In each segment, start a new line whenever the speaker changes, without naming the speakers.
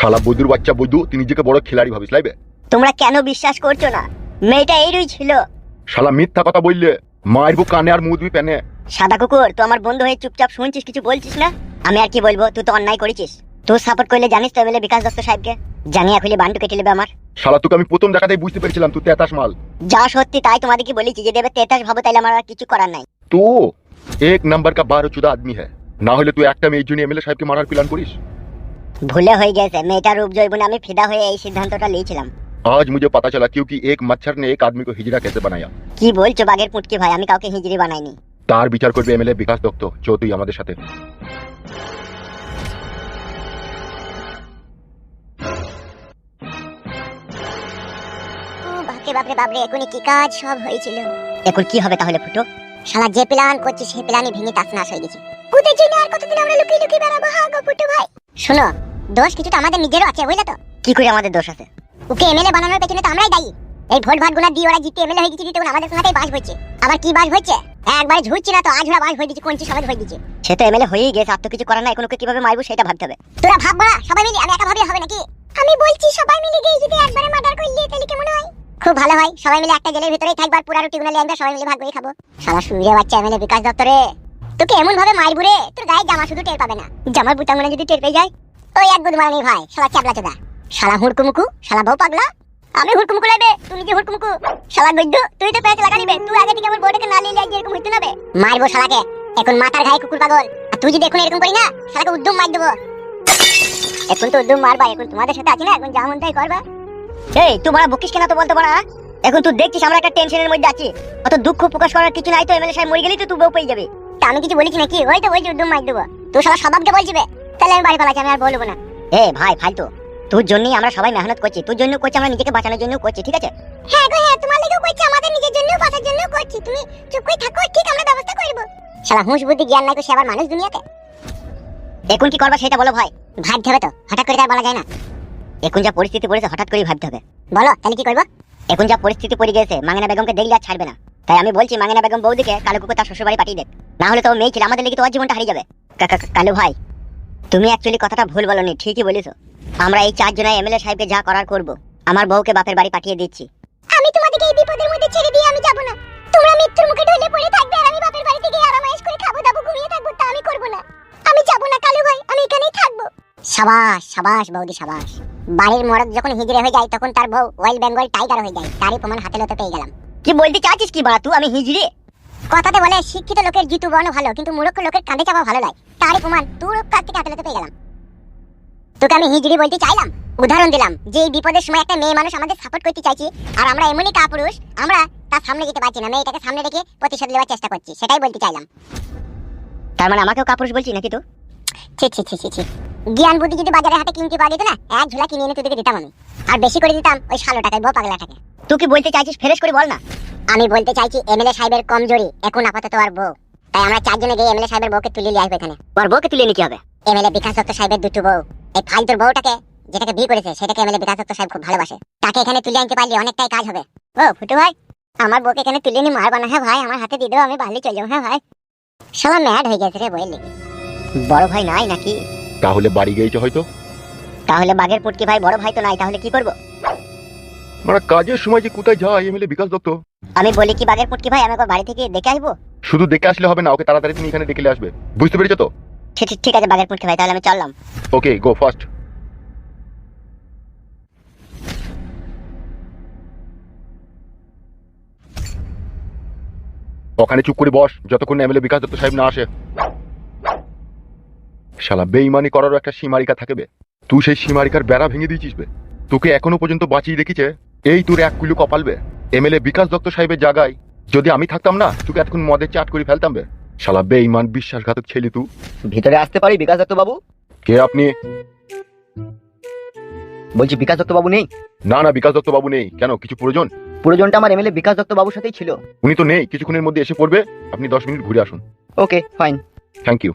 শালা বধুর বাচ্চা বধু তুমি নিজেকে বড় খেলাড়ি ভাবিস লাইবে
তোমরা কেন বিশ্বাস করছ না? মেয়েটা এইরই ছিল।
শালা মিথ্যা কথা বললে মারবো কানে আর মুদবি পেনে
সাদা কুকুর তো আমার বন্ধু হয়ে চুপচাপ শুনছিস কিছু বলছিস না? আমি আর কি বলব তুই তো অন্যায় করেছিস। তুই সাপোর্ট করলে জানিস তো বলে বিকাশ দত্ত সাহেবকে? জানি এখনই বান্ডু কেটে নেবে আমার।
শালা তোকে আমি প্রথম দেখাতেই বুঝতে পেরেছিলাম তুই তেতাস মাল।
যা সত্যি তাই তোমাদেরকে বলেছি যে দেবে তেতাস ভাবো তাইলে আমার আর কিছু করার নাই।
তো এক নাম্বার কা বারো চুদা আদমি হ্যাঁ না হলে তুই একটা মেয়ের জন্য এমএলএ সাহেবকে মারার প্ল্যান করিস?
ভুলে হয়ে গেছে মেয়েটার রূপ যৌবনে আমি ফিদা হয়ে এই সিদ্ধান্তটা নিয়েছিলাম।
আজ মুঝে পাতা চলা কিউকি এক মচ্ছর নে এক আদমি কো হিজড়া কেসে বানায়া।
কি বলছো বাগের পুটকি ভাই? আমি কাউকে হিজড়ি বানাইনি।
তার বিচার করবে এমএলএ বিকাশ দত্ত চো তুই আমাদের সাথে।
বাপরে বাপরে বাপরে এখনই কি কাজ? সব হয়েছিল। এখন কি হবে তাহলে ফুটো? শালা যে প্ল্যান করছি সেই প্ল্যানই ভেঙে তাস না হয়ে গেছে। আর কতদিন আমরা লুকিয়ে লুকিয়ে বেড়াবো? হ্যাঁ ফুটো ভাই। শোনো দোষ কিছুটা আমাদের নিজেরও আছে বুঝলে তো? কি করে আমাদের দোষ আছে? ওকে এমএলএ বানানোর পেছনে তো আমরাই দায়ী। এই ভোট ভাট গুনা দিয়ে ওরা জিতে এমএলএ হয়ে গেছে তখন আমাদের সঙ্গেই বাস হচ্ছে আবার কি বাস হচ্ছে একবার ঝুড়ছি না তো আজ ওরা বাস হয়ে দিচ্ছে কোনটি সবাই হয়ে দিচ্ছে সে তো এমএলএ হয়েই গেছে আর তো কিছু করার নাই ওকে কীভাবে মারবো সেটা ভাবতে হবে। তোরা ভাববা না সবাই মিলে আমি একা ভাবলে হবে নাকি? আমি বলছি সবাই মিলে গিয়ে যদি একবারে মার্ডার করলে তাহলে কেমন হয়? খুব ভালো হয় সবাই মিলে একটা জেলের ভিতরেই থাকবার পুরা রুটি গুলো লেনবে সবাই মিলে ভাগ করে খাব। সারা শুয়ে বাচ্চা এমএলএ বিকাশ দপ্তরে তোকে এমন ভাবে মারবো রে তোর গায়ে জামা শুধু টের পাবে না। জামার মানে যদি টের পেয়ে যায় ওই এক ভাই, শালা চোদা। শালা হুড়কুমুকু, শালা বউ পাগলা। আমি হুড়কুমুকু লাইবে তুই নিজে হুড়কুমুকু। শালা তুই তো লাগা নিবে, তুই আগে থেকে আমার বউটাকে না এরকম হইতে নাবে মারবো শালাকে, এখন মাথার ঘায়ে কুকুর পাগল। আর তুই যদি এখন এরকম করি না, শালাকে উদ্যম মার দেবো। এখন তো উদ্যম মারবা, এখন তোমাদের সাথে আছি না, এখন যা মন তাই করবা। এই তোমরা বকিস কেন তো বলতে পারা এখন তুই দেখছিস আমরা একটা টেনশনের মধ্যে আছি। অত দুঃখ প্রকাশ করার কিছু নাই তো, এমএলএ সাহেব মরে গেলেই তো তুই বউ পেয়ে যাবে। আমি কিছু বলেছি নাকি? ওই তো বলছি উদ্যম মার দেবো। তুই সবার স্বভাবকে বলছিবে তাহলে আমি বাড়ি পালাচ্ছি আমি আর বলব না। এ ভাই ফালতু। তোর জন্যই আমরা সবাই মেহনত করছি। তোর জন্য করছি আমরা নিজেকে বাঁচানোর জন্য করছি ঠিক আছে? হ্যাঁ গো হ্যাঁ তোমার লেগেও করছি আমাদের নিজের জন্য বাঁচার জন্য করছি। তুমি চুপ করে থাকো ঠিক আমরা ব্যবস্থা করব শালা হুঁশ বুদ্ধি জ্ঞান নাই তো সে আবার মানুষ দুনিয়াতে? এখন কি করবা সেটা বলো ভাই। ভাবতে হবে তো হঠাৎ করে তার বলা যায় না। এখন যা পরিস্থিতি পড়েছে হঠাৎ করেই ভাবতে হবে। বলো তাহলে কি করব? এখন যা পরিস্থিতি পড়ে গেছে মাঙ্গনা বেগমকে দেখলে আর ছাড়বে না। তাই আমি বলছি মাঙ্গনা বেগম বৌদিকে কালো কুকুর তার শ্বশুর বাড়ি পাঠিয়ে দেখ না হলে তো মেয়ে ছিল আমাদের লেগে তোমার জীবনটা হারিয়ে যাবে। কা- কা- কালু ভাই তুমি অ্যাকচুয়ালি কথাটা ভুল বলনি ঠিকই বলেছ। আমরা এই চারজনাই এমএলএ সাহেবকে যা করার করব। আমার বউকে বাপের বাড়ি পাঠিয়ে দিচ্ছি। আমি তোমাদেরকে এই বিপদের মধ্যে ছেড়ে দিয়ে আমি যাব না। তোমরা মৃত্যুর মুখে ঢলে পড়ে থাকবে আর আমি বাপের বাড়ি থেকে আরামাইশ করে খাব দাবো ঘুমিয়ে থাকব তা আমি করব না। আমি যাব না কালু ভাই আমি এখানেই থাকব। সাবাস সাবাস বৌদি সাবাস। বাড়ির মরদ যখন হিজড়ে হয়ে যায় তখন তার বউ ওয়েল বেঙ্গল টাইগার হয়ে যায়। তারই প্রমাণ হাতে লতে পেয়ে গেলাম। কি বলতে চাচ্ছিস কি বাড়া তুই? আমি হিজড়ে? কথাতে বলে শিক্ষিত লোকের জিতু বর্ণ ভালো কিন্তু মূর্খ লোকের কাঁধে চাপা ভালো নয়। তারই প্রমাণ তোর কাছ থেকে হাতে লতে পেয়ে গেলাম। তোকে আমি হিজড়ি বলতে চাইলাম? উদাহরণ দিলাম যে এই বিপদের সময় একটা মেয়ে মানুষ আমাদের সাপোর্ট করতে চাইছি আর আমরা এমনই কাপুরুষ আমরা তার সামনে যেতে পারছি না। মেয়েটাকে সামনে রেখে প্রতিশোধ নেওয়ার চেষ্টা করছি সেটাই বলতে চাইলাম। তার মানে আমাকেও কাপুরুষ বলছি নাকি তো ছি ছি ছি ছি ছি। জ্ঞান বুদ্ধি যদি বাজারে হাটে কিনতে যেত না এক ঝোলা কিনে এনে তোদেরকে দিতাম আমি। আর বেশি করে দিতাম ওই শালো টাকায় বউ পাগলাটাকে। তুই কি বলতে চাইছিস ফেরেশ করে বল না। আমি বলতে চাইছি এমএলএ সাহেবের কমজোরি এখন আপাতত আর বউ। তাই আমরা চারজনে গিয়ে এমএলএ সাহেবের বউকে তুলে নিয়ে আসব এখানে। ওর বউকে তুলে নিয়ে কি হবে? এমএলএ বিকাশ দত্ত সাহেবের দুটো বউ। এই ফালতুর বউটাকে যেটাকে বিয়ে করেছে সেটাকে এমএলএ বিকাশ দত্ত সাহেব খুব ভালোবাসে। তাকে এখানে তুলে আনতে পারলে অনেকটাই কাজ হবে। ও ফুটু ভাই আমার বউকে এখানে তুলে নিয়ে মারবা না হ্যাঁ ভাই আমার হাতে দিয়ে দেবো আমি বালি চলে যাব হ্যাঁ ভাই। সবাই ম্যাড হয়ে গেছে রে বইলি বড় ভাই নাই নাকি?
তাহলে বাড়ি গিয়েছে হয়তো।
তাহলে বাঘের পুটকি ভাই বড় ভাই তো নাই তাহলে কি করব?
মানে কাজের সময় যে কোথায় যায় এমএলএ বিকাশ দত্ত।
আমি বলি কি বাঘের পুটকি ভাই? আমি একবার বাড়ি থেকে দেখে আসব?
শুধু দেখে আসলে হবে না ওকে তাড়াতাড়ি তুমি এখানে নিয়ে আসবে। বুঝতে পেরেছ তো?
ঠিক ঠিক- আছে বাঘের পুটকি ভাই তাহলে আমি চললাম।
ওকে গো ফার্স্ট ওখানে চুপ করে বস যতক্ষণ এমএলএ বিকাশ দত্ত সাহেব না আসে। শালা বেইমানি করারও একটা সীমারিকা থাকবে তুই সেই সীমারিকার বেড়া ভেঙে দিয়েছিস বে। তোকে এখনও পর্যন্ত বাঁচিয়ে রেখেছে এই তোর এক কুলু কপালবে এমএলএ বিকাশ দত্ত সাহেবের জায়গায় যদি আমি থাকতাম না তোকে এতক্ষণ মদে চাট করে ফেলতাম বে। শালা বেইমান বিশ্বাসঘাতক ছেলে তুই
ভিতরে আসতে পারি বিকাশ দত্ত বাবু?
কে আপনি?
বলছি বিকাশ দত্ত বাবু নেই?
না না বিকাশ দত্ত বাবু নেই। কেন কিছু প্রয়োজন?
প্রয়োজনটা আমার এমএলএ বিকাশ দত্ত বাবুর সাথেই ছিল।
উনি তো নেই কিছুক্ষণের মধ্যে এসে পড়বে। আপনি দশ মিনিট ঘুরে আসুন।
Okay fine.
Thank you.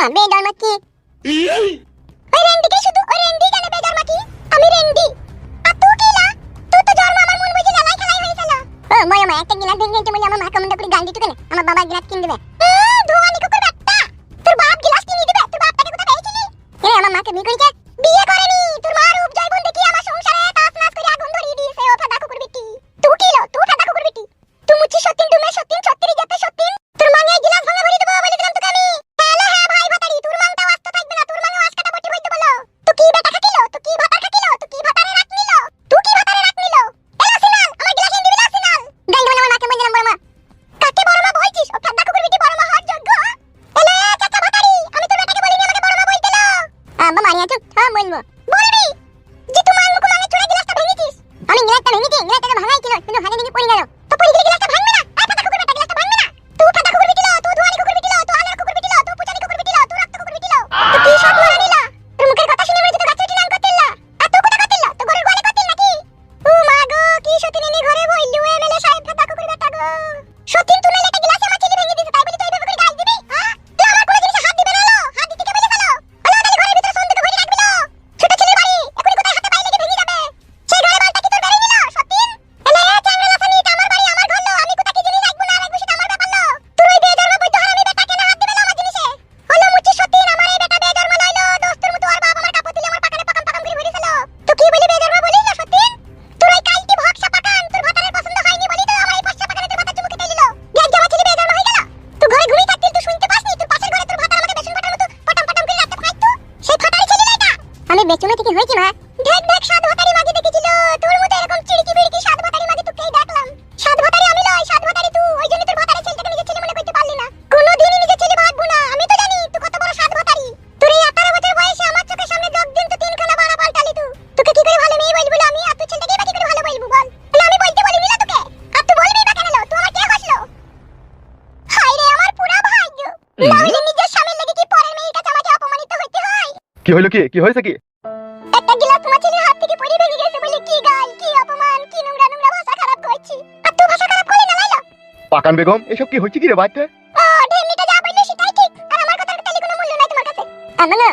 না বেদর মাকি ওই রেন্ডিকে শুধু, ওই রেন্ডি কেন বেদর মাকি আমি রেন্ডি। আর তুই কিলা তুই তো জন্ম আমার মন বুঝে জ্বালাই খেলাই হয়ে গেল। ও ময় ময় একটা গিলাস ভেঙে গেছে আমার মা কমেন্ট করে গান দিত কেন? আমার বাবা গিলাস কিনে দেবে ঢেক ঢেক সাত ভাতারি মাগি দেখেছিল। তোর মতো এরকম চিড়কি বিড়কি সাত ভাতারি মাগি তোকেই দেখলাম। সাত ভাতারি আমি লয় সাত ভাতারি তুই। ওই জন্য তোর ভাতারের ছেলেটাকে নিজের ছেলে মনে করতে পারলি না। কোনোদিনই নিজের ছেলে ভাববো না। আমি তো জানি তুই কত বড় সাত ভাতারি। তোর এই আঠারো বছর বয়সে আমার চোখের সামনে যোগ দিন তো তিনখানা বাড়া পাল্টালি তুই। তোকে কি করে ভালো মেয়ে বলব আমি? আর তুই ছেলেটাকে বা করে ভালো বলব বল? বলে আমি বলতে বলিনি না তোকে? আর তুই বলবি বা কেন লো? তুই আমার কে হসলো হাই রে আমার পুরা ভাগ্য। নাহলে নিজের স্বামীর লেগে কি পরের মেয়ের কাছে আমাকে অপমানিত হইতে হয়?
কি হলো কি? কি হয়েছে কি? পাকান বেগম এসব কি হচ্ছে কি রে বাড়িতে?
ও ঢেমনিটা যা বলল সেটাই ঠিক। আর আমার না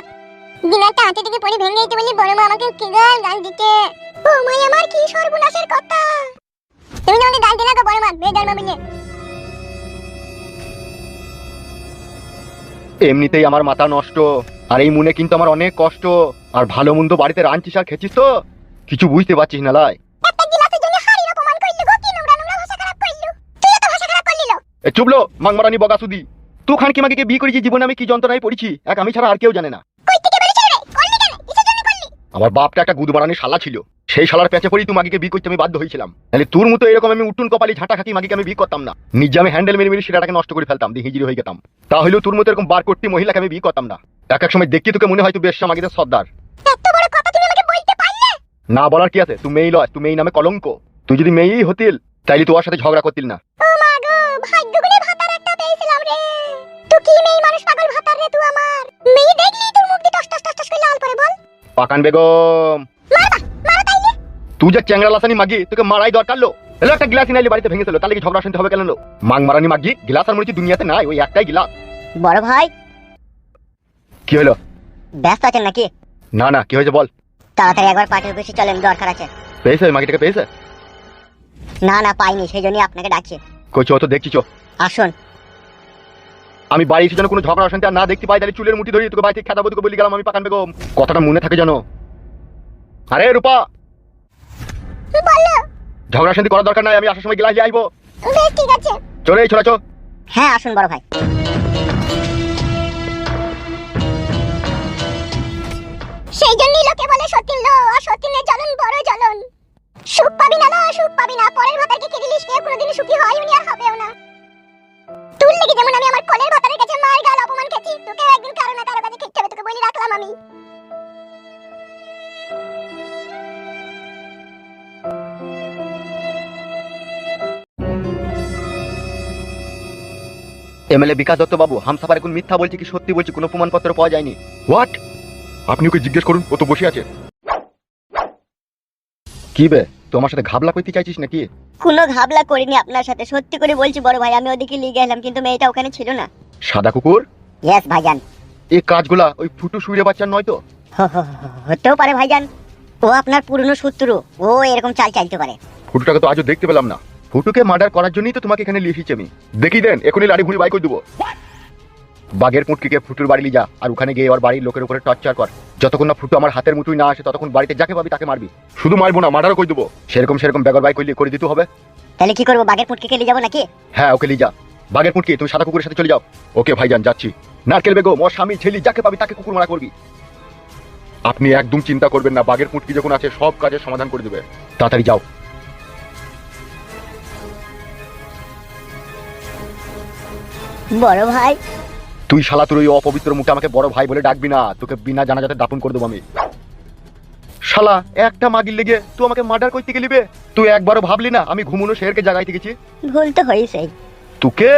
হাতে থেকে পড়ে ভেঙে বলে বড় মা আমাকে কি গাল গাল দিতে। ও মাই আমার কি সর্বনাশের কথা? তুমি আমাকে গাল গো বড় মা? বে জন্ম বলে
এমনিতেই আমার মাথা নষ্ট আর এই মনে কিন্তু আমার অনেক কষ্ট। আর ভালো মন্দ বাড়িতে রাঁধছিস আর খেছিস তো? কিছু বুঝতে পারছিস না লাই। এ চুপলো মাংমারানি বগাসুদি তুই খানকি মাগিকে বিয়ে করেছি জীবনে আমি কি যন্ত্রণায় পড়েছি? এক আমি ছাড়া আর কেউ জানে না। আমার বাপটা একটা গুদমারানি শালা ছিল। সেই শালার পেঁচে পড়ি তুই মাগিকে বিয়ে করতে আমি বাধ্য হয়েছিলাম। তাহলে তোর মতো এরকম আমি উঠুন কপালি ঝাঁটা খাকি মাগিকে আমি বিয়ে করতাম না। নিজে আমি হ্যান্ডেল মেরে মেরে সেটাকে নষ্ট করে ফেলতাম দিয়ে হিজিরি হয়ে যেতাম তাহলেও তোর মতো এরকম বার করতে মহিলাকে আমি বিয়ে করতাম না। এক এক সময় দেখতে তোকে মনে হয় তুই বেশ মাগিদের সর্দার।
এত বড় কথা তুমি আমাকে বলতে পারলে?
না বলার কি আছে? তুই মেয়ে লয় তুই মেয়ে নামে কলঙ্ক। তুই যদি মেয়েই হতিল তাইলে তুই ওর সাথে ঝগড়া করতিল না।
ভাগ্য ভাতার একটা পেয়েছিলাম রে। তুই কি মেয়ে মানুষ পাগল ভাতার রে তুই আমার? মেয়ে দেখলি তোর মুখ দিয়ে টস টস টস টস করে লাল পড়ে বল।
পাকান বেগম।
মারবা মারো তাইলে।
তুই যে লাসানি মাগি তোকে মারাই দরকার লো। এলো একটা গ্লাস বাড়িতে ভেঙে তাহলে কি ঝগড়া শুনতে হবে কেন লো? মাং মারানি মাগি গ্লাস আর হচ্ছে দুনিয়াতে নাই? ওই একটাই গ্লাস।
বড় ভাই।
কি হলো?
ব্যস্ত আছেন নাকি?
না না কি হয়েছে বল।
তাড়াতাড়ি একবার পার্টি অফিসে চলেন দরকার আছে।
পেয়েছে মাগিটাকে পেয়েছে?
না না পাইনি সেই জন্যই আপনাকে ডাকছি।
কইছো তো দেখছি চো।
আসুন।
আমি বাড়ি এসে যেন কোনো ঝগড়া অশান্তি আর না দেখতে পাই তাহলে চুলের মুঠি ধরি তোকে বাড়ি থেকে খেতাবো তোকে বলি গেলাম আমি পাকান বেগম। কথাটা মনে থাকে জানো আরে রূপা! ঝগড়া শান্তি করার দরকার নাই আমি আসার সময় গ্লাস নিয়ে আসব
ঠিক আছে।
চলে এই ছোড়াচো
হ্যাঁ আসুন বড় ভাই।
সেই জন্যই লোকে বলে সতীন লো আর সতীনের জ্বলন বড় জ্বলন। সুখ পাবি না লো সুখ পাবি না। পরের খেয়ে কোনোদিন সুখী হয়ও
এমএলএ বিকাশ দত্ত বাবু হামসাফার এখন মিথ্যা বলছে কি সত্যি বলছে কোনো প্রমাণপত্র পাওয়া যায়নি। হোয়াট আপনি ওকে জিজ্ঞেস করুন ও তো বসে আছে। কি বে তোমার সাথে ঘাবলা করতে চাইছিস নাকি?
কোনো ঘাবলা করিনি আপনার সাথে সত্যি করে বলছি বড় ভাই আমি ওদিকে লিগে এলাম কিন্তু মেয়েটা ওখানে ছিল না।
সাদা কুকুর?
ইয়েস ভাইজান।
এই কাজগুলা ওই ফুটু সুইরে বাচ্চার নয় তো?
হতেও পারে ভাইজান। ও আপনার পুরনো শত্রু ও এরকম চাল চাইতে পারে।
ফুটুটাকে তো আজও দেখতে পেলাম না। ফুটুকে মার্ডার করার জন্যই তো তোমাকে এখানে এসেছি আমি। দেখি দেন এখনই লাড়ি ঘুরি বাই করে দেবো। বাঘের পুটকিকে ফুটুর বাড়ি যা আর ওখানে গিয়ে ওর বাড়ির লোকের উপরে টর্চার কর। যতক্ষণ না ফুটু আমার হাতের মুঠুই না আসে ততক্ষণ বাড়িতে যাকে পাবি তাকে মারবি। শুধু মারবো না মার্ডারও করে দেবো। সেরকম সেরকম বেগর বাই করলে করে দিতে হবে।
তাহলে কি করব বাঘের পুটকে নিয়ে যাব নাকি?
হ্যাঁ ওকে নিয়ে যা। বাঘের পুটকি তুমি সাদা কুকুরের সাথে চলে যাও। ওকে ভাইজান যাচ্ছি। নারকেল বেগো মোর স্বামী ছেলি যাকে পাবি তাকে কুকুর মারা করবি। আপনি একদম চিন্তা করবেন না বাঘের পুটকি যখন আছে সব কাজের সমাধান করে দেবে। তাড়াতাড়ি যাও।
বড় ভাই।
তুই শালা তোর ওই অপবিত্র মুখে আমাকে বড় ভাই বলে ডাকবি না তোকে বিনা জানাজাতে দাপন করে দেবো আমি। শালা একটা মাগির লেগে তুই আমাকে মার্ডার করতে গেলিবে তুই একবারও ভাবলি না আমি ঘুমুনো শেরকে জাগাইতে গেছি?
ভুল তো হয়েছেই
তোকে?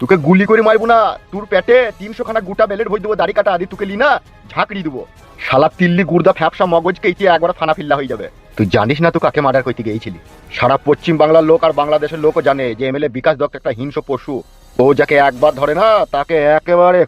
তোকে গুলি করে মারবো না। তোর পেটে তিনশো খানা গোটা বেলেট ভই দেবো দাড়ি কাটা আদি তোকে লি না ঝাঁকড়ি দেবো। শালা তিল্লি গুর্দা ফ্যাপসা মগজ কেইতে একবার ফানা ফিল্লা হয়ে যাবে। তুই জানিস না তুই কাকে মার্ডার করতে গিয়েছিলি সারা পশ্চিম বাংলার লোক আর বাংলাদেশের লোকও জানে যে এমএলএ বিকাশ দত্ত একটা হিংস্র পশু। ও যাকে একবার ধরে না তাকে একেবারে